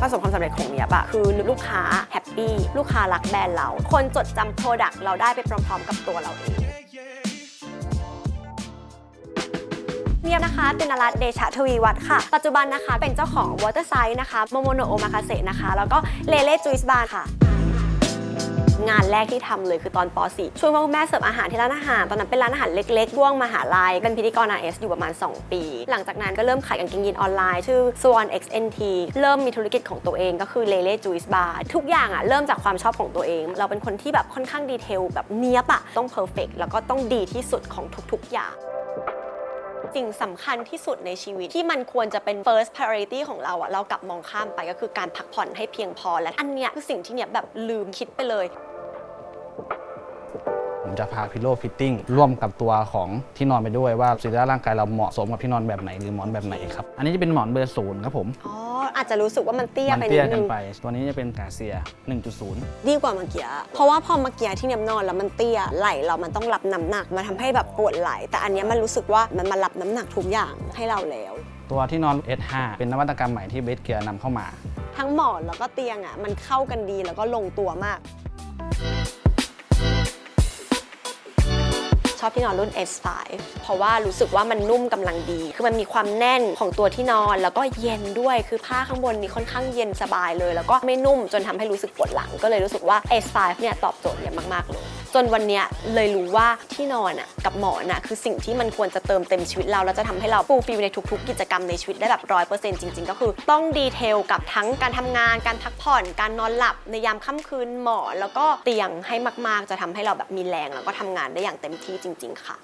ประสบความสำเร็จของเนียบอะคือลูกค้าแฮปปี้ลูกค้ารักแบรนด์เรา คนจดจำโปรดักต์เราได้ไปพร้อมๆ กับตัวเราเองเนียบนะคะตินรัตน์เดชะทวีวัฒน์ค่ะ ปัจจุบันนะคะเป็นเจ้าของ Water s i z e นะคะโมโมโนโอมาคาเซนะคะ แล้วก็เลเล่จูอิสบาร์ค่ะ งานแรกที่ทำเลยคือตอนป .4 ช่วยพ่อคุณแม่เสิร์ฟอาหารที่ร้านอาหาร ตอนนั้นเป็นร้านอาหารเล็กๆร่วงมหาลัย เป็นพิธีกร RS อยู่ประมาณ 2 ปี หลังจากนั้นก็เริ่มขายกางเกงยีนออนไลน์ ชื่อ Swan XNT เริ่มมีธุรกิจของตัวเองก็คือ Lele Juice Bar ทุกอย่างอะเริ่มจากความชอบของตัวเอง เราเป็นคนที่แบบค่อนข้างดีเทลแบบเนี้ยบอะต้องเพอร์เฟกแล้วก็ต้องดีที่สุดของทุกๆอย่างสิ่งสำคัญที่สุดในชีวิตที่มันควรจะเป็น first priority ของเราอะเรากลับมองข้ามไปก็คือการพักผ่อนให้เพียงพอและอันเนี้ยคือสิ่งที่เนี่ยแบบลืมคิดไปเลย ผมจะพาพิโลฟิตติ้งร่วมกับตัวของที่นอนไปด้วยว่าสรีระร่างกายเราเหมาะสมกับที่นอนแบบไหนหรือหมอนแบบไหนครับอันนี้จะเป็นหมอนเบอร์ศูนย์ครับผมอ๋ออาจจะรู้สึกว่ามันเตี้ยมันไปนิเตี้ยดเกันึนงไป ตัวนี้จะเป็นกาเซีย 1.0 ดีกว่าเมื่อกี้เพราะว่าพอเมื่อกี้ที่เนี่ยนอนแล้วมันเตี้ยไหลเรามันต้องรับน้ำหนักมันทำให้แบบปวดไหล แต่อันเนี้ยมันรู้สึกว่ามันมารับน้ำหนักทุกอย่างให้เราแล้ว ตัวที่นอน S5 เป็นนวัตกรรมใหม่ที่เบสเกียร์นำเข้ามา ทั้งหมอนแล้วก็เตียงอะมันเข้ากันดีแล้วก็ลงตัวมาก ชอบที่นอนรุ่น S5 เพราะว่ารู้สึกว่ามันนุ่มกำลังดี คือมันมีความแน่นของตัวที่นอน แล้วก็เย็นด้วย คือผ้าข้างบนนี่ค่อนข้างเย็นสบายเลย แล้วก็ไม่นุ่มจนทำให้รู้สึกปวดหลัง ก็เลยรู้สึกว่า S5 เนี่ยตอบโจทย์เนี่ยมากๆเลยจนวันเนี้ยเลยรู้ว่าที่นอนอะกับหมอนอะคือสิ่งที่มันควรจะเติมเต็มชีวิตเราแล้วจะทำให้เราฟูลฟิลในทุกๆ กิจกรรมในชีวิตได้แบบร้อยเปอร์เซ็นต์จริงๆ ก็คือต้องดีเทลกับทั้งการทำงาน การพักผ่อน การนอนหลับในยามค่ำคืนหมอนแล้วก็เตียงให้มากๆ จะทำให้เราแบบมีแรงแล้วก็ทำงานได้อย่างเต็มที่จริง ๆ ค่ะ